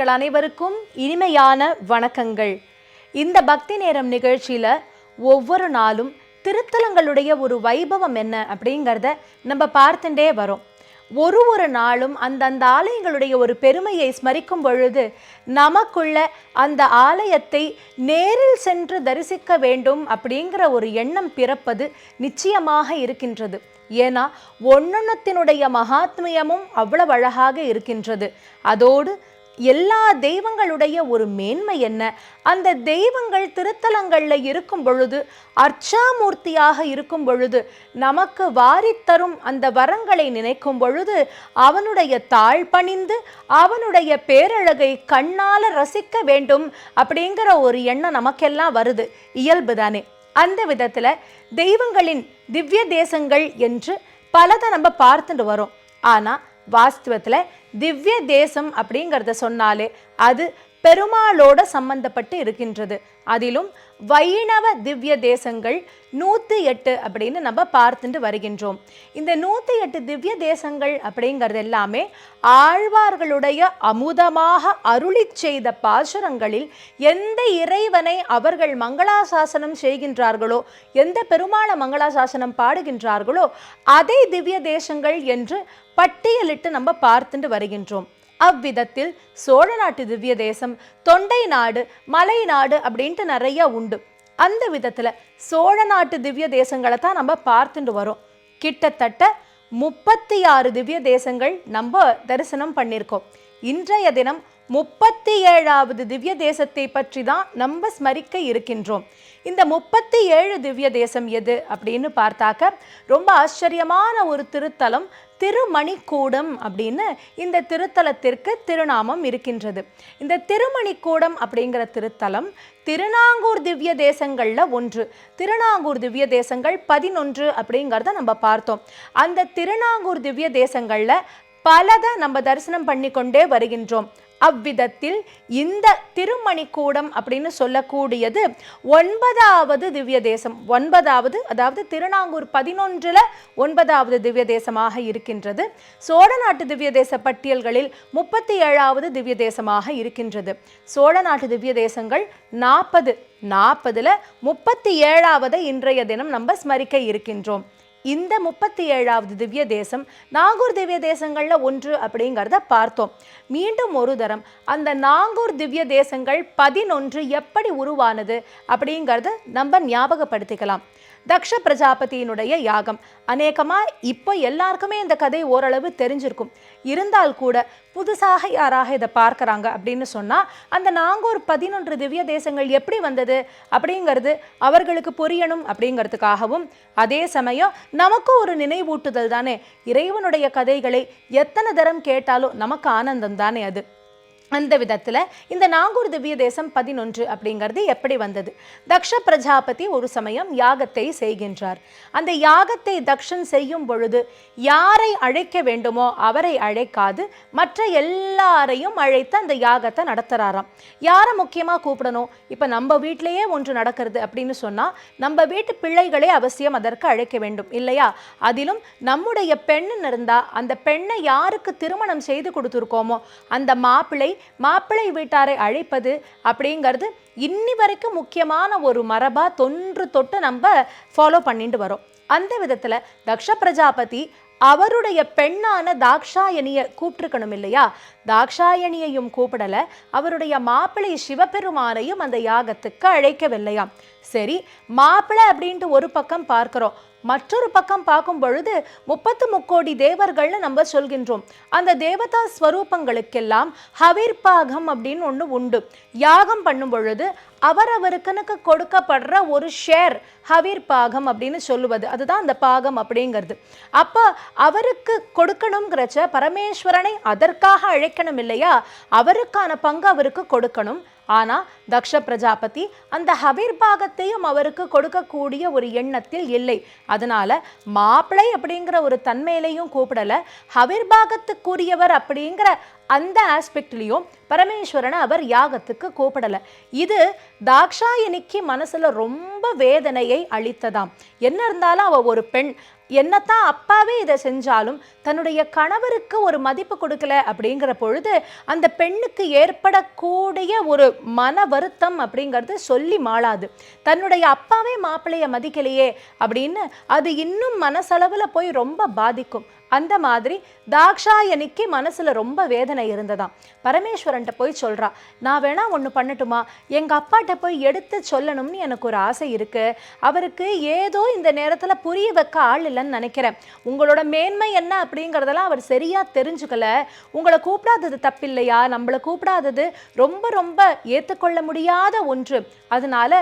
நேயர்கள் அனைவருக்கும் இனிமையான வணக்கங்கள். இந்த பக்தி நேரம் நிகழ்ச்சியில் ஒவ்வொரு நாளும் திருத்தலங்களுடைய ஒரு வைபவம் என்ன அப்படிங்கிறத நம்ம பார்த்துட்டே வரோம். ஒரு ஒரு நாளும் அந்தந்த ஆலயங்களுடைய ஒரு பெருமையை ஸ்மரிக்கும் பொழுது நமக்குள்ள அந்த ஆலயத்தை நேரில் சென்று தரிசிக்க வேண்டும் அப்படிங்கிற ஒரு எண்ணம் பிறப்பது நிச்சயமாக இருக்கின்றது. ஏன்னா ஒன்னொன்னத்தினுடைய மகாத்மியமும் அவ்வளவு அழகாக இருக்கின்றது. அதோடு எல்லா தெய்வங்களுடைய ஒரு மேன்மை என்ன? அந்த தெய்வங்கள் திருத்தலங்களில் இருக்கும் பொழுது அர்ச்சாமூர்த்தியாக இருக்கும் பொழுது நமக்கு வாரித்தரும் அந்த வரங்களை நினைக்கும் பொழுது அவனுடைய தாழ் பணிந்து அவனுடைய பேரழகை கண்ணால ரசிக்க வேண்டும் அப்படிங்கிற ஒரு எண்ணம் நமக்கெல்லாம் வருது. இயல்பு தானே. அந்த விதத்தில் தெய்வங்களின் திவ்ய தேசங்கள் என்று பலதை நம்ம பார்த்துட்டு வரோம். ஆனால் வாஸ்தவத்துல திவ்ய தேசம் அப்படிங்கிறத சொன்னாலே அது பெருமாளோட சம்பந்தப்பட்டு இருக்கின்றது. அதிலும் வைணவ திவ்ய தேசங்கள் நூற்றி எட்டு அப்படின்னு நம்ம பார்த்துட்டு வருகின்றோம். இந்த நூற்றி எட்டு திவ்ய தேசங்கள் அப்படிங்கிறது எல்லாமே ஆழ்வார்களுடைய அமுதமாக அருளி செய்த பாசுரங்களில் எந்த இறைவனை அவர்கள் மங்களாசாசனம் செய்கின்றார்களோ எந்த பெருமாள மங்களாசாசனம் பாடுகின்றார்களோ அதை திவ்ய தேசங்கள் என்று பட்டியலிட்டு நம்ம பார்த்துட்டு வருகின்றோம். அவ்விதத்தில் சோழ நாட்டு திவ்ய தேசம் தொண்டை நாடு மலை நாடு அப்படின்ட்டு நிறைய உண்டு. அந்த விதத்துல சோழ நாட்டு திவ்ய தேசங்களை தான் நம்ம பார்த்துட்டு வரோம். கிட்டத்தட்ட முப்பத்தி ஆறு திவ்ய தேசங்கள் நம்ம தரிசனம் பண்ணியிருக்கோம். இன்றைய தினம் முப்பத்தி ஏழாவது திவ்ய தேசத்தை பற்றி தான் நம்ம ஸ்மரிக்க இருக்கின்றோம். இந்த முப்பத்தி ஏழு திவ்ய தேசம் எது அப்படின்னு பார்த்தாக்க ரொம்ப ஆச்சரியமான ஒரு திருத்தலம் திருமணிக்கூடம் அப்படின்னு இந்த திருத்தலத்திற்கு திருநாமம் இருக்கின்றது. இந்த திருமணிக்கூடம் அப்படிங்கிற திருத்தலம் திருநாங்கூர் திவ்ய தேசங்கள்ல ஒன்று. திருநாங்கூர் திவ்ய தேசங்கள் பதினொன்று அப்படிங்கிறத நம்ம பார்த்தோம். அந்த திருநாங்கூர் திவ்ய தேசங்கள்ல பலதை நம்ம தரிசனம் பண்ணி கொண்டே வருகின்றோம். அவ்விதத்தில் இந்த திருமணிக்கூடம் அப்படின்னு சொல்லக்கூடியது ஒன்பதாவது திவ்ய தேசம் ஒன்பதாவது அதாவது திருநாங்கூர் பதினொன்றில் ஒன்பதாவது திவ்ய தேசமாக இருக்கின்றது. சோழ நாட்டு திவ்ய தேச பட்டியல்களில் முப்பத்தி ஏழாவது திவ்ய தேசமாக இருக்கின்றது. சோழ நாட்டு திவ்ய தேசங்கள் நாற்பது நாற்பதில் முப்பத்தி ஏழாவதை இன்றைய தினம் நம்ம ஸ்மரிக்க இருக்கின்றோம். இந்த முப்பத்தி ஏழாவது திவ்ய தேசம் நாகூர் திவ்ய தேசங்கள்ல ஒன்று அப்படிங்கிறத பார்த்தோம். மீண்டும் ஒரு தரம் அந்த நாகூர் திவ்ய தேசங்கள் பதினொன்று எப்படி உருவானது அப்படிங்கிறத நம்ம ஞாபகப்படுத்திக்கலாம். தக்ஷ பிரஜாபதியினுடைய யாகம். அநேகமாக இப்போ எல்லாருக்குமே இந்த கதை ஓரளவு தெரிஞ்சிருக்கும். இருந்தால் கூட புதுசாக யாராக இதை பார்க்குறாங்க அப்படின்னு சொன்னால் அந்த நாங்கூர் பதினொன்று திவ்ய தேசங்கள் எப்படி வந்தது அப்படிங்கிறது அவர்களுக்கு புரியணும் அப்படிங்கிறதுக்காகவும் அதே சமயம் நமக்கும் ஒரு நினைவூட்டுதல் தானே. இறைவனுடைய கதைகளை எத்தனை தரம் கேட்டாலும் நமக்கு ஆனந்தம் தானே அது. அந்த விதத்தில் இந்த நாகூர் திவ்ய தேசம் பதினொன்று அப்படிங்கிறது எப்படி வந்தது? தக்ஷ பிரஜாபதி ஒரு சமயம் யாகத்தை செய்கின்றார். அந்த யாகத்தை தக்ஷன் செய்யும் பொழுது யாரை அழைக்க வேண்டுமோ அவரை அழைக்காது மற்ற எல்லாரையும் அழைத்து அந்த யாகத்தை நடத்துறாராம். யாரை முக்கியமாக கூப்பிடணும்? இப்போ நம்ம வீட்டிலேயே ஒன்று நடக்கிறது அப்படின்னு சொன்னால் நம்ம வீட்டு பிள்ளைகளே அவசியம் அதற்கு அழைக்க வேண்டும் இல்லையா? அதிலும் நம்முடைய பெண்ணுன்னு இருந்தால் அந்த பெண்ணை யாருக்கு திருமணம் செய்து கொடுத்துருக்கோமோ அந்த மாப்பிள்ளை மாப்பிள்ளை வீட்டாரை அழைப்பது அப்படிங்கிறது இன்னி வரைக்கும் முக்கியமான ஒரு மரபா தொன்று தொட்டு நம்ம ஃபாலோ பண்ணிட்டு வரோம். அந்த விதத்துல தக்ஷ பிரஜாபதி அவருடைய பெண்ணான தாக்ஷாயணியை கூப்பிட்டுருக்கணும் இல்லையா? தாக்ஷாயணியையும் கூப்பிடல. அவருடைய மாப்பிள்ளை சிவபெருமானையும் அந்த யாகத்துக்கு அழைக்கவில்லையாம். சரி மாப்பிள்ளை அப்படின்ட்டு ஒரு பக்கம் பார்க்கிறோம். மற்றொரு பக்கம் பார்க்கும் பொழுது முப்பத்து முக்கோடி தேவர்கள்னு நம்ம சொல்கின்றோம். அந்த தேவதா ஸ்வரூபங்களுக்கெல்லாம் ஹவிர்பாகம் அப்படின்னு ஒன்று உண்டு. யாகம் பண்ணும் பொழுது அவரவருக்கனுக்கு கொடுக்கப்படுற ஒரு ஷேர் ஹவீர் பாகம் அப்படின்னு சொல்லுவது. அதுதான் அந்த பாகம் அப்படிங்கிறது. அப்போ அவருக்கு கொடுக்கணுங்கிறச்ச பரமேஸ்வரனை அதற்காக அழைக்கணும் இல்லையா? அவருக்கான பங்கு அவருக்கு கொடுக்கணும். ஆனால் தக்ஷ பிரஜாபதி அந்த ஹவீர் பாகத்தையும் அவருக்கு கொடுக்கக்கூடிய ஒரு எண்ணத்தில் இல்லை. அதனால மாப்பிளை அப்படிங்கிற ஒரு தன்மையிலையும் கூப்பிடல. ஹவீர் பாகத்துக்குரியவர் அப்படிங்கிற அந்த ஆஸ்பெக்ட்லேயும் பரமேஸ்வரனை அவர் யாகத்துக்கு கூப்பிடலை. இது தாக்ஷாயணிக்கு மனசில் ரொம்ப வேதனையை அளித்ததாம். என்ன இருந்தாலும் அவள் ஒரு பெண். என்னத்தான் அப்பாவே இதை செஞ்சாலும் தன்னுடைய கணவருக்கு ஒரு மதிப்பு கொடுக்கல அப்படிங்கிற பொழுது அந்த பெண்ணுக்கு ஏற்படக்கூடிய ஒரு மன வருத்தம் அப்படிங்கிறது சொல்லி மாளாது. தன்னுடைய அப்பாவே மாப்பிள்ளைய மதிக்கலையே அப்படின்னு அது இன்னும் மனசளவில் போய் ரொம்ப பாதிக்கும். அந்த மாதிரி தாக்ஷாயணிக்கு மனசில் ரொம்ப வேதனை இருந்ததாம். பரமேஸ்வரன்ட்ட போய் சொல்கிறா நான் வேணா ஒன்று பண்ணட்டுமா? எங்கள் அப்பாட்ட போய் எடுத்து சொல்லணும்னு எனக்கு ஒரு ஆசை இருக்குது அவருக்கு ஏதோ இந்த நேரத்தில் புரிய வைக்க ஆள் இல்லைன்னு நினைக்கிறேன். உங்களோட மேன்மை என்ன அப்படிங்கிறதெல்லாம் அவர் சரியாக தெரிஞ்சுக்கல. உங்களை கூப்பிடாதது தப்பில்லையா? நம்மளை கூப்பிடாதது ரொம்ப ரொம்ப ஏற்றுக்கொள்ள முடியாத ஒன்று. அதனால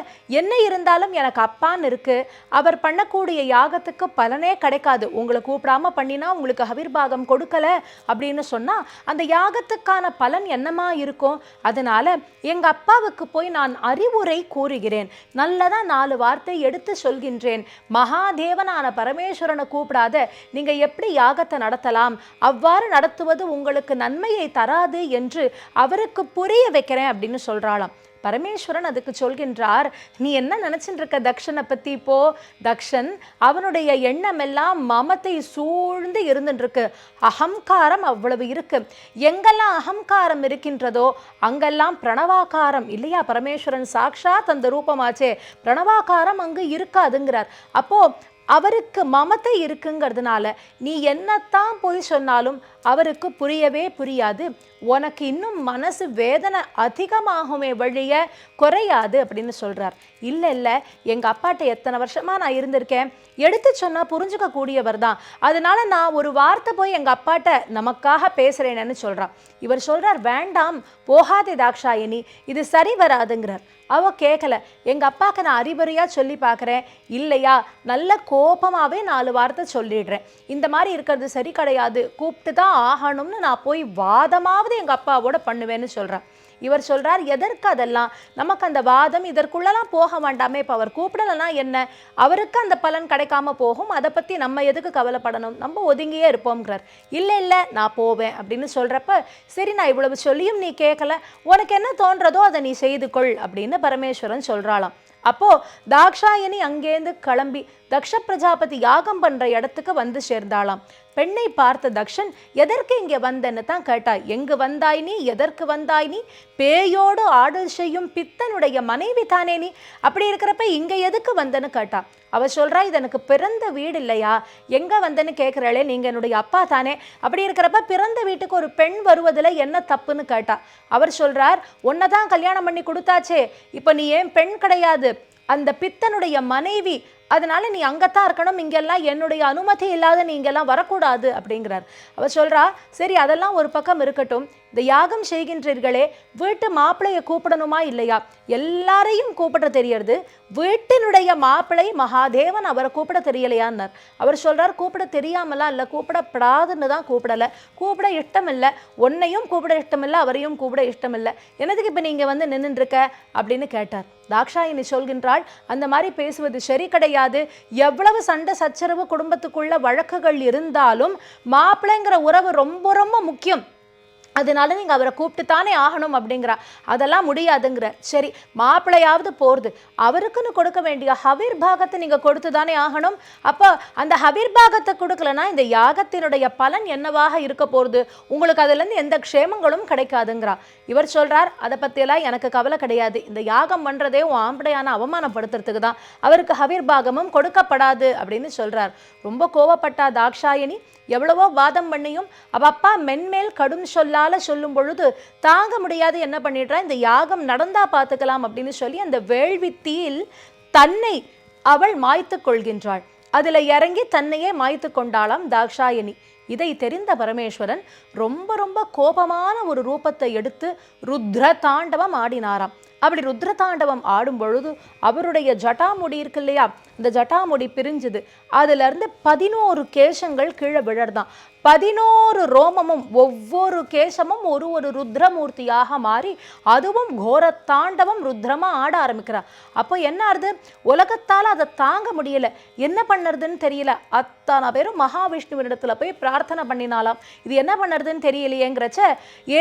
என்ன இருந்தாலும் எனக்கு அப்பான்னு இருக்குது அவர் பண்ணக்கூடிய யாகத்துக்கு பலனே கிடைக்காது. உங்களை கூப்பிடாம பண்ணினா உங்களுக்கு ஹவிர்பாகம் கொடுக்கல அப்படின்னு சொன்னா அந்த யாகத்துக்கான பலன் என்னமா இருக்கும்? அதனால எங்க அப்பாவுக்கு போய் நான் அறிவுரை கூறுகிறேன். நல்லதா நாலு வார்த்தை எடுத்து சொல்கின்றேன். மகாதேவனான பரமேஸ்வரனை கூப்பிடாத நீங்கள் எப்படி யாகத்தை நடத்தலாம்? அவ்வாறு நடத்துவது உங்களுக்கு நன்மையை தராது என்று அவருக்கு புரிய வைக்கிறேன் அப்படின்னு சொல்றாளாம். பரமேஸ்வரன் அதுக்கு சொல்கின்றார் நீ என்ன நினைச்சிட்டு இருக்க தக்ஷனை பத்தி இப்போ? தக்ஷன் அவனுடைய எண்ணம் எல்லாம் மமத்தை சூழ்ந்து இருந்துட்டு இருக்கு அகங்காரம் அவ்வளவு இருக்கு. எங்கெல்லாம் அகங்காரம் இருக்கின்றதோ அங்கெல்லாம் பிரணவாகாரம். இல்லையா பரமேஸ்வரன் சாக்ஷாத் அந்த ரூபமாச்சே. பிரணவாகாரம் அங்கு இருக்காதுங்கிறார். அப்போ அவருக்கு மமத்தை இருக்குங்கிறதுனால நீ என்னத்தான் போய் சொன்னாலும் அவருக்கு புரியவே புரியாது. உனக்கு இன்னும் மனசு வேதனை அதிகமாகுமே வழிய குறையாது அப்படின்னு சொல்கிறார் இல்லை இல்லை எங்கள் அப்பாட்ட எத்தனை வருஷமாக நான் இருந்திருக்கேன்? எடுத்து சொன்னா புரிஞ்சுக்க கூடியவர் தான் அதனால நான் ஒரு வார்த்தை போய் எங்க அப்பாட்ட நமக்காக பேசுறேன்னு சொல்றான். இவர் சொல்றார் வேண்டாம் போகாதே தாக்ஷாயினி இது சரி வராதுங்கிறார். அவ கேட்கல எங்க அப்பாவுக்கு நான் அறிவுரையா சொல்லி பார்க்குறேன் இல்லையா? நல்ல கோபமாகவே நாலு வார்த்தை சொல்லிடுறேன். இந்த மாதிரி இருக்கிறது சரி கிடையாது. கூப்பிட்டு தான் ஆகணும்னு நான் போய் வாதமாவது எங்க அப்பாவோட பண்ணுவேன்னு சொல்றேன். இவர் சொல்கிறார் எதற்கு அதெல்லாம்? நமக்கு அந்த வாதம் இதற்குள்ளலாம் போக வேண்டாமே இப்போ அவர் கூப்பிடலைன்னா என்ன? அவருக்கு அந்த பலன் கிடைக்காம போகும். அதை பத்தி நம்ம எதுக்கு கவலைப்படணும்? நம்ம ஒதுங்கியே இருப்போம்ங்கிறார். இல்லை இல்லை நான் போவேன் அப்படின்னு சொல்றப்ப சரி நான் இவ்வளவு சொல்லியும் நீ கேட்கல உனக்கு என்ன தோன்றதோ அதை நீ செய்து கொள் அப்படின்னு பரமேஸ்வரன் சொல்றாளாம். அப்போ தாக்ஷாயணி அங்கேருந்து கிளம்பி தக்ஷ பிரஜாபதி யாகம் பண்ற இடத்துக்கு வந்து சேர்ந்தாளாம். பெண்ணை பார்த்த தக்ஷன் எதற்கு இங்கே வந்தன்னு தான் கேட்டா எங்கு வந்தாய் நீ? எதற்கு வந்தாய் நீ? பேயோடு ஆடல் செய்யும் பித்தனுடைய மனைவி தானே நீ? அப்படி இருக்கிறப்ப இங்கே எதுக்கு வந்தன்னு கேட்டா அவ சொல்றா இது எனக்கு பிறந்த வீடு இல்லையா? எங்க வந்தேன்னு கேட்குறாளே நீங்க என்னுடைய அப்பா தானே? அப்படி இருக்கிறப்ப பிறந்த வீட்டுக்கு ஒரு பெண் வருவதில் என்ன தப்புன்னு கேட்டா அவர் சொல்றார் உன்னை தான் கல்யாணம் பண்ணி கொடுத்தாச்சே இப்போ நீ ஏன் பெண் கிடையாது? அந்த பித்தனுடைய மனைவி அதனால நீ அங்கத்தான் இருக்கணும் இங்கெல்லாம் என்னுடைய அனுமதி இல்லாத நீ இங்கெல்லாம் வரக்கூடாது அப்படிங்கிறார். அவர் சொல்றா சரி அதெல்லாம் ஒரு பக்கம் இருக்கட்டும். இந்த யாகம் செய்கின்றீர்களே வீட்டு மாப்பிளையை கூப்பிடணுமா இல்லையா? எல்லாரையும் கூப்பிட தெரியறது வீட்டினுடைய மாப்பிள்ளை மகாதேவன் அவரை கூப்பிட தெரியலையான்னார். அவர் சொல்றார் கூப்பிட தெரியாமலாம் இல்லை கூப்பிடப்படாதுன்னு தான் கூப்பிடலை. கூப்பிட இஷ்டம் இல்லை உன்னையும் கூப்பிட இஷ்டம் இல்லை அவரையும் கூப்பிட இஷ்டம் இல்லை என்னதுக்கு இப்போ நீங்கள் வந்து நின்றுருக்க இருக்க அப்படின்னு கேட்டார். தாக்ஷாயினி சொல்கின்றாள் அந்த மாதிரி பேசுவது சரி கிடையாது. எவ்வளவு சண்டை சச்சரவு குடும்பத்துக்குள்ள வழக்குகள் இருந்தாலும் மாப்பிள்ளைங்கிற உறவு ரொம்ப ரொம்ப முக்கியம். அதனால நீங்கள் அவரை கூப்பிட்டு தானே ஆகணும் அப்படிங்கிறா. அதெல்லாம் முடியாதுங்கிற. சரி மாப்பிள்ளையாவது போகிறது அவருக்குன்னு கொடுக்க வேண்டிய ஹவீர் பாகத்தை நீங்கள் கொடுத்து தானே ஆகணும். அப்போ அந்த ஹவீர் பாகத்தை கொடுக்கலனா இந்த யாகத்தினுடைய பலன் என்னவாக இருக்க போகிறது உங்களுக்கு அதுலேருந்து எந்த க்ஷேமங்களும் கிடைக்காதுங்கிறா. இவர் சொல்கிறார் அதை பற்றியெல்லாம் எனக்கு கவலை கிடையாது. இந்த யாகம் பண்ணுறதே உன் ஆம்படையான அவமானப்படுத்துறதுக்கு தான். அவருக்கு ஹவீர் பாகமும் கொடுக்கப்படாது அப்படின்னு சொல்கிறார் ரொம்ப கோவப்பட்டா தாக்ஷாயணி. எவ்வளவோ வாதம் பண்ணியும் அவ அப்பா மென்மேல் கடும் சொல்லால சொல்லும் பொழுது தாங்க முடியாது என்ன பண்ணிடுறா? இந்த யாகம் நடந்தா பார்த்துக்கலாம் அப்படின்னு சொல்லி அந்த வேள்வி தீயில் தன்னை அவள் மாய்த்து கொள்கின்றாள். அதில் இறங்கி தன்னையே மாய்த்து கொண்டாளாம் தாக்ஷாயணி. இதை தெரிந்த பரமேஸ்வரன் ரொம்ப ரொம்ப கோபமான ஒரு ரூபத்தை எடுத்து ருத்ர தாண்டவம் ஆடினாராம். அப்படி ருத்ர தாண்டவம் ஆடும் பொழுது அவருடைய ஜட்டாமுடி இருக்கு இல்லையா? இந்த ஜட்டாமுடி பிரிஞ்சுது. அதுலேருந்து பதினோரு கேசங்கள் கீழே விழறதாம். பதினோரு ரோமமும் ஒவ்வொரு கேசமும் ஒரு ஒரு ருத்ரமூர்த்தியாக மாறி அதுவும் கோரத்தாண்டவம் தாண்டவம் ஆட ஆரம்பிக்கிறா. அப்போ என்ன ஆறுது? உலகத்தால் அதை தாங்க முடியல. என்ன பண்ணுறதுன்னு தெரியல. அத்தனை பேரும் மகாவிஷ்ணுவினிடத்துல போய் பிரார்த்தனை பண்ணினாலாம். இது என்ன பண்ணுறதுன்னு தெரியலையேங்கிறச்ச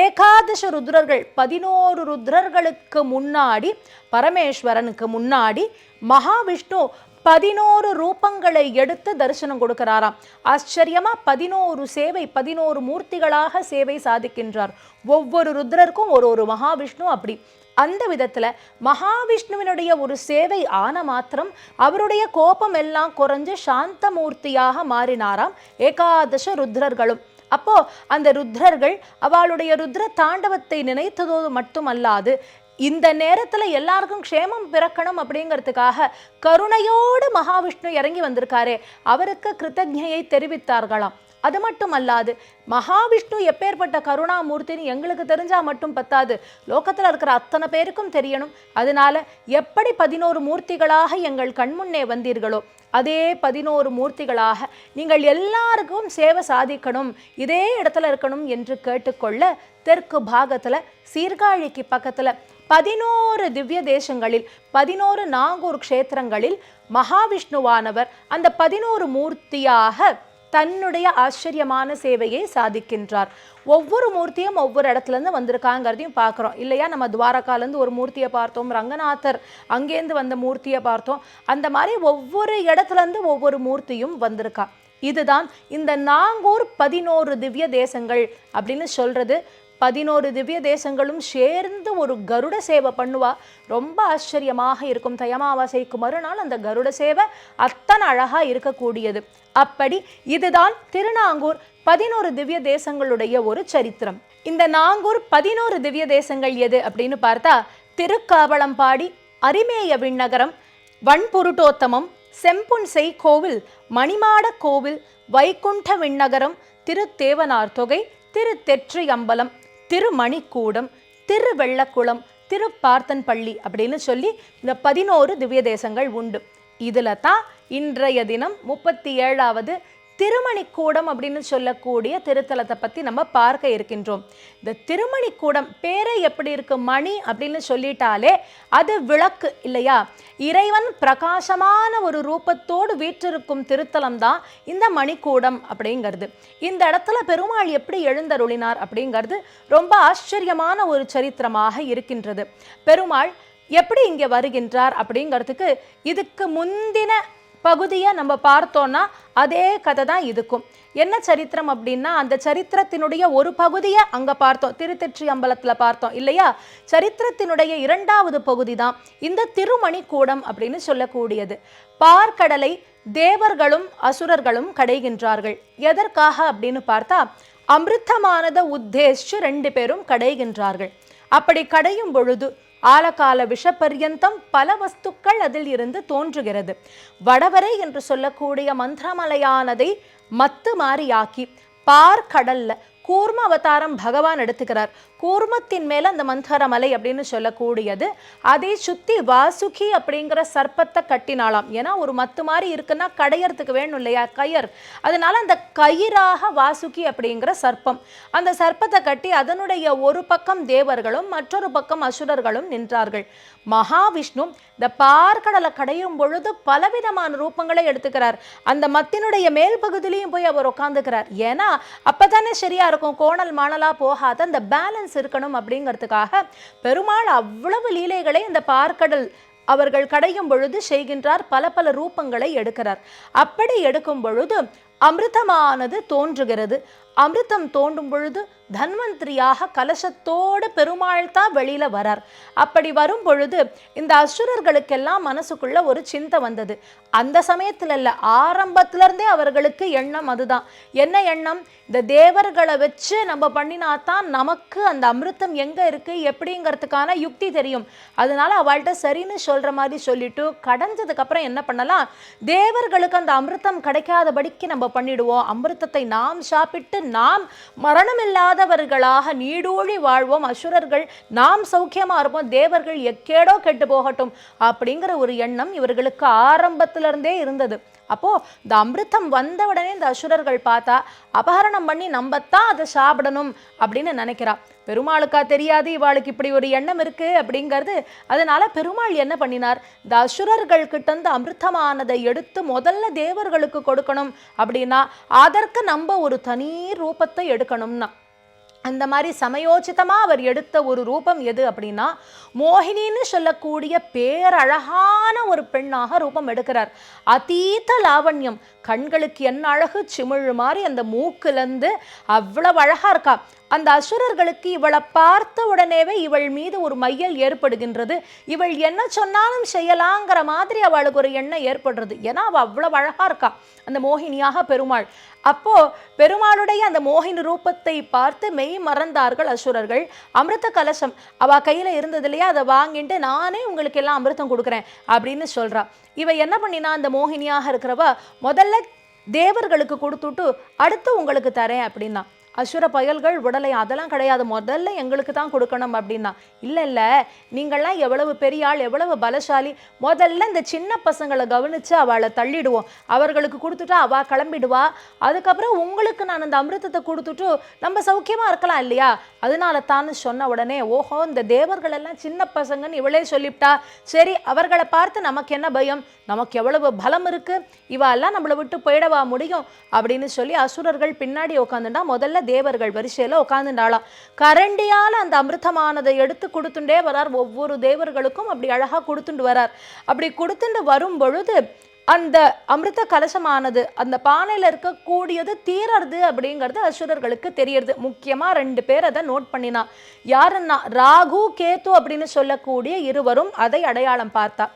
ஏகாதச ருத்ரர்கள் பதினோரு ருத்ரர்களுக்கு முன்னாடி பரமேஸ்வரனுக்கு முன்னாடி மகாவிஷ்ணு பதினோரு ரூபங்களை எடுத்து தரிசனம் கொடுக்கிறாராம். ஆச்சரியமா பதினோரு சேவை பதினோரு மூர்த்திகளாக சேவை சாதிக்கின்றார். ஒவ்வொரு ருத்ரருக்கும் ஒரு ஒரு மகாவிஷ்ணு அப்படி. அந்த விதத்துல மகாவிஷ்ணுவினுடைய ஒரு சேவை ஆன மாத்திரம் அவருடைய கோபம் எல்லாம் குறைஞ்சு சாந்தமூர்த்தியாக மாறினாராம் ஏகாதச ருத்ரர்களும். அப்போ அந்த ருத்ரர்கள் அவளுடைய ருத்ர தாண்டவத்தை நினைத்ததோடு மட்டுமல்லாது இந்த நேரத்தில் எல்லாருக்கும் க்ஷேமம் பிறக்கணும் அப்படிங்கிறதுக்காக கருணையோடு மகாவிஷ்ணு இறங்கி வந்திருக்காரே. அவருக்கு கிருத்தஜையை தெரிவித்தார்களாம். அது மட்டும் அல்லாது மகாவிஷ்ணு எப்பேற்பட்ட கருணாமூர்த்தின்னு எங்களுக்கு தெரிஞ்சால் மட்டும் பத்தாது. லோகத்தில் இருக்கிற அத்தனை பேருக்கும் தெரியணும். அதனால எப்படி பதினோரு மூர்த்திகளாக எங்கள் கண்முன்னே வந்தீர்களோ அதே பதினோரு மூர்த்திகளாக நீங்கள் எல்லாருக்கும் சேவை சாதிக்கணும் இதே இடத்துல இருக்கணும் என்று கேட்டுக்கொள்ள தெற்கு பாகத்தில் சீர்காழிக்கு பக்கத்தில் பதினோரு திவ்ய தேசங்களில் பதினோரு நாங்கூர் க்ஷேத்திரங்களில் மகாவிஷ்ணுவானவர் அந்த பதினோரு மூர்த்தியாக தன்னுடைய ஆச்சரியமான சேவையை சாதிக்கின்றார். ஒவ்வொரு மூர்த்தியும் ஒவ்வொரு இடத்துல இருந்து வந்திருக்காங்கிறதையும் பார்க்குறோம் இல்லையா? நம்ம துவாரகாலேருந்து ஒரு மூர்த்தியை பார்த்தோம் ரங்கநாதர் அங்கேருந்து வந்த மூர்த்தியை பார்த்தோம். அந்த மாதிரி ஒவ்வொரு இடத்துலேருந்து ஒவ்வொரு மூர்த்தியும் வந்திருக்கா. இதுதான் இந்த நாங்கூர் பதினோரு திவ்ய தேசங்கள் அப்படின்னு சொல்கிறது பதினோரு திவ்ய தேசங்களும் சேர்ந்து ஒரு கருட சேவை பண்ணுவா. ரொம்ப ஆச்சரியமாக இருக்கும் தயமாவாசைக்கு மறுநாள் அந்த கருட சேவை அத்தனை அழகா இருக்கக்கூடியது. அப்படி இதுதான் திருநாங்கூர் பதினோரு திவ்ய தேசங்களுடைய ஒரு சரித்திரம். இந்த நாங்கூர் பதினோரு திவ்ய தேசங்கள் எது அப்படின்னு பார்த்தா திருக்காவளம்பாடி அரிமேய விண்ணகரம் வன்புருட்டோத்தமம் செம்புன்சை கோவில் மணிமாட கோவில் வைகுண்ட விண்ணகரம் திருத்தேவனார் தொகை திரு அம்பலம் திருமணிக்கூடம் திருவெள்ளக்குளம் திருப்பார்த்தன்பள்ளி அப்படின்னு சொல்லி இந்த பதினோரு திவ்ய தேசங்கள் உண்டு. இதில் தான் இன்றைய தினம் முப்பத்தி ஏழாவது திருமணிக்கூடம் அப்படின்னு சொல்லக்கூடிய திருத்தலத்தை பற்றி நம்ம பார்க்க இருக்கின்றோம். இந்த திருமணிக்கூடம் பேரை எப்படி இருக்கு? மணி அப்படின்னு சொல்லிட்டாலே அது விளக்கு இல்லையா? இறைவன் பிரகாசமான ஒரு ரூபத்தோடு வீற்றிருக்கும் திருத்தலம் தான் இந்த மணிக்கூடம் அப்படிங்கிறது. இந்த இடத்துல பெருமாள் எப்படி எழுந்தருளினார் அப்படிங்கிறது ரொம்ப ஆச்சரியமான ஒரு சரித்திரமாக இருக்கின்றது. பெருமாள் எப்படி இங்கே வருகின்றார் அப்படிங்கிறதுக்கு இதுக்கு முந்தின பகுதியை நம்ம பார்த்தோம்னா அதே கதை தான் இதுக்கும். என்ன சரித்திரம் அப்படின்னா அந்த சரித்திரத்தினுடைய ஒரு பகுதியை அங்கே பார்த்தோம். திருத்தெற்றி அம்பலத்தில் பார்த்தோம் இல்லையா? சரித்திரத்தினுடைய இரண்டாவது பகுதி தான் இந்த திருமணி கூடம் அப்படின்னு சொல்லக்கூடியது. பார்க்கடலை தேவர்களும் அசுரர்களும் கடைகின்றார்கள். எதற்காக அப்படின்னு பார்த்தா அமிர்தமானதை உத்தேசிச்சு ரெண்டு பேரும் கடைகின்றார்கள். அப்படி கடையும் பொழுது ஆலகால விஷப்பர்யந்தம் பல வஸ்துக்கள் அதில் இருந்து தோன்றுகிறது. வடவரை என்று சொல்லக்கூடிய மந்திரமலையானதை மத்து மாறியாக்கி பார் கடல்ல கூர்ம அவதாரம் பகவான் எடுத்துக்கிறார். கூர்மத்தின் மேல அந்த மந்தர மலை அப்படின்னு சொல்லக்கூடியது. அதை சுத்தி வாசுகி அப்படிங்கிற சர்ப்பத்தை கட்டினாலாம் ஏன்னா ஒரு மத்து மாதிரி இருக்குன்னா கடையறதுக்கு வேணும் இல்லையா? கயர் அதனால அந்த கயிறாக வாசுகி அப்படிங்கிற சர்ப்பம். அந்த சர்ப்பத்தை கட்டி அதனுடைய ஒரு பக்கம் தேவர்களும் மற்றொரு பக்கம் அசுரர்களும் நின்றார்கள். மகாவிஷ்ணு இந்த பார்க்கடலை கடையும் பொழுது பலவிதமான ரூபங்களை எடுத்துக்கிறார். அந்த மத்தினுடைய மேல் பகுதியிலையும் போய் அவர் உட்காந்துக்கிறார் ஏன்னா அப்பதானே சரியா இருக்கும். கோணல் மாணலாக போகாத அந்த பேலன்ஸ் இருக்கணும் அப்படிங்கிறதுக்காக பெருமாள் அவ்வளவு லீலைகளை இந்த பார்க்கடல் அவர்கள் கடையும் பொழுது செய்கின்றார். பல பல ரூபங்களை எடுக்கிறார். அப்படி எடுக்கும் பொழுது அமிர்தமானது தோன்றுகிறது. அமிர்தம் தோண்டும் பொழுது தன்வந்திரியாக கலசத்தோடு பெருமாள் தான் வெளியில வரார். அப்படி வரும் பொழுது இந்த அசுரர்களுக்கெல்லாம் மனசுக்குள்ள ஒரு சிந்தை வந்தது. அந்த சமயத்துல இல்ல ஆரம்பத்துல இருந்தே அவர்களுக்கு எண்ணம் அதுதான். என்ன எண்ணம்? இந்த தேவர்களை வச்சு நம்ம பண்ணினாதான் நமக்கு அந்த அமிர்தம் எங்கே இருக்குது எப்படிங்கிறதுக்கான யுக்தி தெரியும். அதனால அவள்கிட்ட சரின்னு சொல்கிற மாதிரி சொல்லிட்டு கடைஞ்சதுக்கப்புறம் என்ன பண்ணலாம்? தேவர்களுக்கு அந்த அமிர்தம் கிடைக்காதபடிக்கு நம்ம பண்ணிடுவோம். அமிர்தத்தை நாம் சாப்பிட்டு நாம் மரணமில்லாதவர்களாக நீடூழி வாழ்வோம். அசுரர்கள் நாம் சௌக்கியமாக இருப்போம். தேவர்கள் எக்கேடோ கெட்டு போகட்டும் அப்படிங்கிற ஒரு எண்ணம் இவர்களுக்கு ஆரம்பத்திலிருந்தே இருந்தது. அப்போது இந்த அமிர்தம் வந்த உடனே இந்த அசுரர்கள் பார்த்தா அபகரணம் பண்ணி நம்பத்தான் அதை சாப்பிடணும் அப்படின்னு நினைக்கிறா. பெருமாளுக்கா தெரியாது இவாளுக்கு இப்படி ஒரு எண்ணம் இருக்கு அப்படிங்கிறது. அதனால் பெருமாள் என்ன பண்ணினார்? இந்த அசுரர்கள் கிட்டேருந்து அமிர்தமானதை எடுத்து முதல்ல தேவர்களுக்கு கொடுக்கணும் அப்படின்னா அதற்கு நம்ம ஒரு தனி ரூபத்தை எடுக்கணும்னா. அந்த மாதிரி சமயோச்சிதமாக அவர் எடுத்த ஒரு ரூபம் எது அப்படின்னா மோகினின்னு சொல்லக்கூடிய பேரழகான ஒரு பெண்ணாக ரூபம் எடுக்கிறார். அதீத லாவண்யம் கண்களுக்கு என்ன அழகு சிமிழ் மாதிரி அந்த மூக்குலேருந்து அவ்வளவு அழகா இருக்கா. அந்த அசுரர்களுக்கு இவளை பார்த்த உடனேவே இவள் மீது ஒரு மையல் ஏற்படுகின்றது. இவள் என்ன சொன்னாலும் செய்யலாங்கிற மாதிரி அவளுக்கு ஒரு எண்ணம் ஏற்படுறது. ஏன்னா அவள் அவ்வளவு அழகா இருக்கா. அந்த மோகினியாக பெருமாள். அப்போ பெருமாளுடைய அந்த மோகினி ரூபத்தை பார்த்து மெய் மறந்தார்கள் அசுரர்கள். அமிர்த கலசம். அவள் கையில் இருந்தது இல்லையா? அதை வாங்கிட்டு நானே உங்களுக்கு எல்லாம் அமிர்தம் கொடுக்குறேன் அப்படின்னு சொல்கிறா இவ என்ன பண்ணினா அந்த மோகினியாக இருக்கிறவ முதல்ல தேவர்களுக்கு கொடுத்துட்டு அடுத்து உங்களுக்கு தரேன் அப்படின்னா அசுர பயல்கள் உடலை அதெல்லாம் கிடையாது. முதல்ல எங்களுக்கு தான் கொடுக்கணும் அப்படின்னா. இல்லை இல்லை நீங்கள்லாம் எவ்வளவு பெரிய ஆள் எவ்வளவு பலசாலி. முதல்ல இந்த சின்ன பசங்களை கவனித்து அவளை தள்ளிடுவோம். அவர்களுக்கு கொடுத்துட்டு அவள் கிளம்பிடுவா. அதுக்கப்புறம் உங்களுக்கு நான் அந்த அமிர்தத்தை கொடுத்துட்டு நம்ம சௌக்கியமாக இருக்கலாம் இல்லையா? அதனால தான் சொன்ன உடனே ஓஹோ இந்த தேவர்கள் எல்லாம் சின்ன பசங்கன்னு இவளே சொல்லிவிட்டா. சரி அவர்களை பார்த்து நமக்கு என்ன பயம்? நமக்கு எவ்வளவு பலம் இருக்குது இவெல்லாம் நம்மளை விட்டு போயிடவா முடியும்? அப்படின்னு சொல்லி அசுரர்கள் பின்னாடி உட்காந்துட்டா முதல்ல தேவர்கள் வரிசையில உட்காந்துட்டாளாம் கரண்டியால அந்த அமிர்தமானதை எடுத்து கொடுத்துட்டே வரார். ஒவ்வொரு தேவர்களுக்கும் அப்படி அழகா கொடுத்துட்டு வரார். அப்படி கொடுத்துட்டு வரும் பொழுது அந்த அமிர்த கலசமானது அந்த பானையில் இருக்கக்கூடியது தீரறது அப்படிங்கிறது அசுரர்களுக்கு தெரியறது. முக்கியமாக ரெண்டு பேர் அதை நோட் பண்ணினா. யாருன்னா ராகு கேத்து அப்படின்னு சொல்லக்கூடிய இருவரும் அதை அடையாளம் பார்த்தா.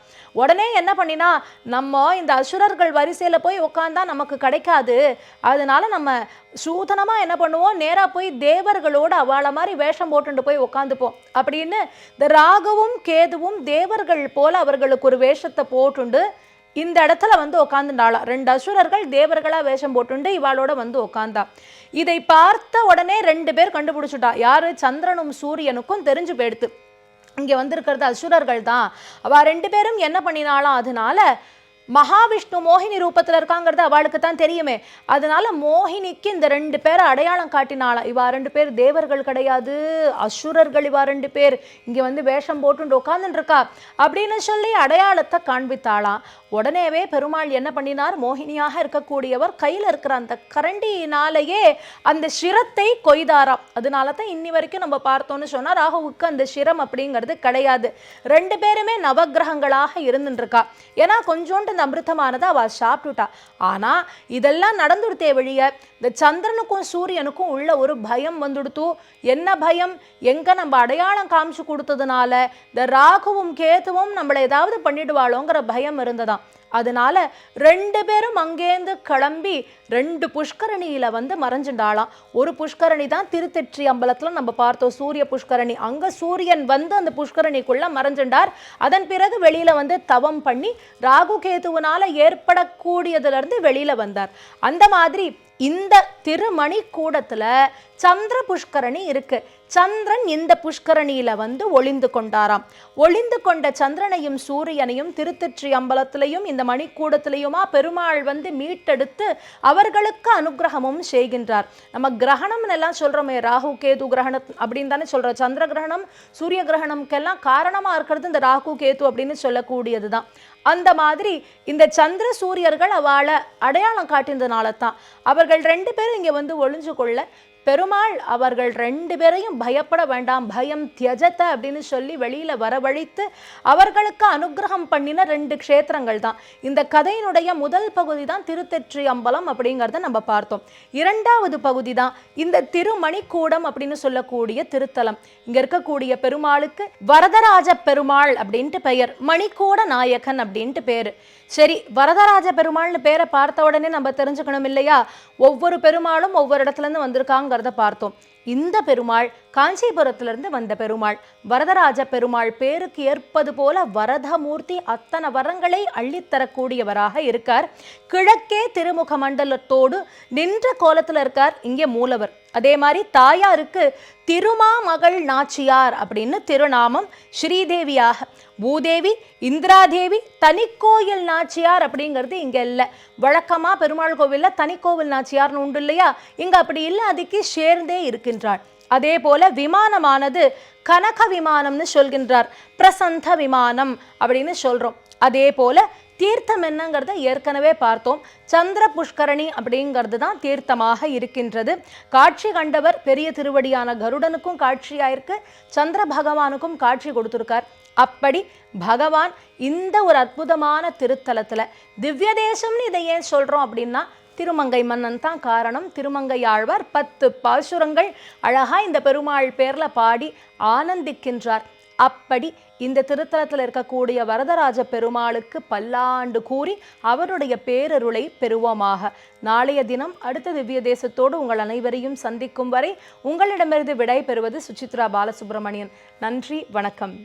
உடனே என்ன பண்ணினா நம்ம இந்த அசுரர்கள் வரிசையில் போய் உட்காந்தா நமக்கு கிடைக்காது. அதனால நம்ம சூதனமாக என்ன பண்ணுவோம்? நேராக போய் தேவர்களோடு அவளை மாதிரி வேஷம் போட்டுட்டு போய் உட்காந்துப்போம் அப்படின்னு இந்த ராகுவும் கேதுவும் தேவர்கள் போல அவர்களுக்கு ஒரு வேஷத்தை போட்டுண்டு இந்த இடத்துல வந்து உட்காந்துட்டாளாம் ரெண்டு அசுரர்கள் தேவர்களாக வேஷம் போட்டுண்டு இவாளோட வந்து உட்காந்தா இதை பார்த்த உடனே ரெண்டு பேர் கண்டுபிடிச்சுட்டா. யாரு? சந்திரனும் சூரியனுக்கும் தெரிஞ்சு போயிடுத்து. இங்கே வந்திருக்கிறது அசுரர்கள் தான். அவள் ரெண்டு பேரும் என்ன பண்ணினாலாம் அதனால மகாவிஷ்ணு மோகினி ரூபத்தில் இருக்காங்கிறது அவளுக்கு தான் தெரியுமே. அதனால மோகினிக்கு இந்த ரெண்டு பேரை அடையாளம் காட்டினாளாம் இவா ரெண்டு பேர் தேவர்கள் கிடையாது. அசுரர்கள் இவா ரெண்டு பேர். இங்கே வந்து வேஷம் போட்டு உட்கார்ந்துட்டு இருக்கா அப்படின்னு சொல்லி அடையாளத்தை காண்பித்தாளாம். உடனேவே பெருமாள் என்ன பண்ணினார்? மோகினியாக இருக்கக்கூடியவர் கையில் இருக்கிற அந்த கரண்டியினாலேயே அந்த சிரத்தை கொய்தாராம். அதனால தான் இன்னி வரைக்கும் நம்ம பார்த்தோம்னு சொன்னால் ராகுவுக்கு அந்த சிரம் அப்படிங்கிறது கிடையாது. ரெண்டு பேருமே நவக்கிரகங்களாக இருந்துருக்கா. ஏன்னா கொஞ்சோண்டு அந்த அமிர்தமானதை அவள் சாப்பிட்டுட்டா. ஆனால் இதெல்லாம் நடந்துடுத்தே வழிய இந்த சந்திரனுக்கும் சூரியனுக்கும் உள்ள ஒரு பயம் வந்துடுத்து. என்ன பயம்? எங்கே நம்ம அடையாளம் காமிச்சு கொடுத்ததுனால இந்த ராகுவும் கேதுவும் நம்மளை ஏதாவது பண்ணிடுவாளோங்கிற பயம் இருந்ததாம். அதனால ரெண்டு பேரும் அங்கேருந்து கிளம்பி ரெண்டு புஷ்கரணியில வந்து மறைஞ்சுண்டாளாம். ஒரு புஷ்கரணி தான் திருத்தெற்றி அம்பலத்துல நம்ம பார்த்தோம். சூரிய புஷ்கரணி. அங்க சூரியன் வந்து அந்த புஷ்கரணிக்குள்ள மறைஞ்சுண்டார். அதன் பிறகு வெளியில வந்து தவம் பண்ணி ராகு கேதுவினால ஏற்படக்கூடியதுல இருந்து வெளியில வந்தார். அந்த மாதிரி இந்த திருமணி கூடத்துல சந்திர புஷ்கரணி இருக்கு. சந்திரன் இந்த புஷ்கரணியில வந்து ஒளிந்து கொண்டாராம். ஒளிந்து கொண்ட சந்திரனையும் சூரியனையும் திருத்தெற்றி அம்பலத்திலையும் இந்த மணிக்கூடத்திலையுமா பெருமாள் வந்து மீட்டெடுத்து அவர்களுக்கு அனுகிரகமும் செய்கின்றார். நம்ம கிரகணம்னு எல்லாம் சொல்றோமே ராகு கேது கிரகணம் அப்படின்னு தானே சொல்றோம். சந்திர கிரகணம் சூரிய கிரகணம்க்கெல்லாம் காரணமா இருக்கிறது இந்த ராகு கேது அப்படின்னு சொல்லக்கூடியது தான் அந்த மாதிரி இந்த சந்திர சூரியர்கள் அவளை அடையாளம் காட்டினதுனால தான் அவர்கள் ரெண்டு பேரும் இங்க வந்து ஒளிஞ்சு கொள்ள பெருமாள் அவர்கள் ரெண்டு பேரையும் பயப்பட வேண்டாம் பயம் தியஜத்தை அப்படின்னு சொல்லி வெளியில் வரவழைத்து அவர்களுக்கு அனுகிரகம் பண்ணின ரெண்டு க்ஷேத்திரங்கள் தான். இந்த கதையினுடைய முதல் பகுதி தான் திருத்தெற்றி அம்பலம் அப்படிங்கிறத நம்ம பார்த்தோம். இரண்டாவது பகுதி தான் இந்த திருமணிக்கூடம் அப்படின்னு சொல்லக்கூடிய திருத்தலம். இங்க இருக்கக்கூடிய பெருமாளுக்கு வரதராஜ பெருமாள் அப்படின்ட்டு பெயர் மணிக்கூட நாயகன் அப்படின்ட்டு பேரு. சரி வரதராஜ பெருமாள்னு பேரை பார்த்த உடனே நம்ம தெரிஞ்சுக்கணும் இல்லையா? ஒவ்வொரு பெருமாளும் ஒவ்வொரு இடத்துல இருந்து வந்திருக்காங்கிறத பார்த்தோம். இந்த பெருமாள் காஞ்சிபுரத்திலிருந்து வந்த பெருமாள். வரதராஜ பெருமாள் பேருக்கு ஏற்பது போல வரதமூர்த்தி அத்தனை வரங்களை அள்ளித்தரக்கூடியவராக இருக்கார். கிழக்கே திருமுக மண்டலத்தோடு நின்ற கோலத்துல இருக்கார் இங்கே மூலவர். அதே மாதிரி தாயாருக்கு திருமாமகள் நாச்சியார் அப்படின்னு திருநாமம் ஸ்ரீதேவியாக. பூதேவி இந்திராதேவி தனிக்கோயில் நாச்சியார் அப்படிங்கிறது இங்கே இல்லை. வழக்கமா பெருமாள் கோவில்ல தனிக்கோவில் நாச்சியார்னு உண்டு இல்லையா? இங்க அப்படி இல்லை அதுக்கு சேர்ந்தே இருக்கின்றாள். அதே போல விமானமானது கனக விமானம்னு சொல்கின்றார். பிரசந்த விமானம் அப்படின்னு சொல்றோம். அதே போல தீர்த்தம் என்னங்கிறத ஏற்கனவே பார்த்தோம். சந்திர புஷ்கரணி அப்படிங்கிறது தான் தீர்த்தமாக இருக்கின்றது. காட்சி கண்டவர் பெரிய திருவடியான கருடனுக்கும் காட்சியாயிருக்கு. சந்திர பகவானுக்கும் காட்சி கொடுத்துருக்கார். அப்படி பகவான் இந்த ஒரு அற்புதமான திருத்தலத்தில் திவ்ய தேசம்னு இதை ஏன் சொல்கிறோம் அப்படின்னா திருமங்கை மன்னன் தான் காரணம். திருமங்கை ஆழ்வார் பத்து பாசுரங்கள் அழகா இந்த பெருமாள் பேர்ல பாடி ஆனந்திக்கின்றார். அப்படி இந்த திருத்தலத்தில் இருக்கக்கூடிய வரதராஜ பெருமாளுக்கு பல்லாண்டு கூறி அவருடைய பேரருளை பெறுவோமாக. நாளைய தினம் அடுத்த திவ்ய தேசத்தோடு உங்கள் அனைவரையும் சந்திக்கும் வரை உங்களிடமிருந்து விடை பெறுவது சுசித்ரா பாலசுப்ரமணியன். நன்றி வணக்கம்.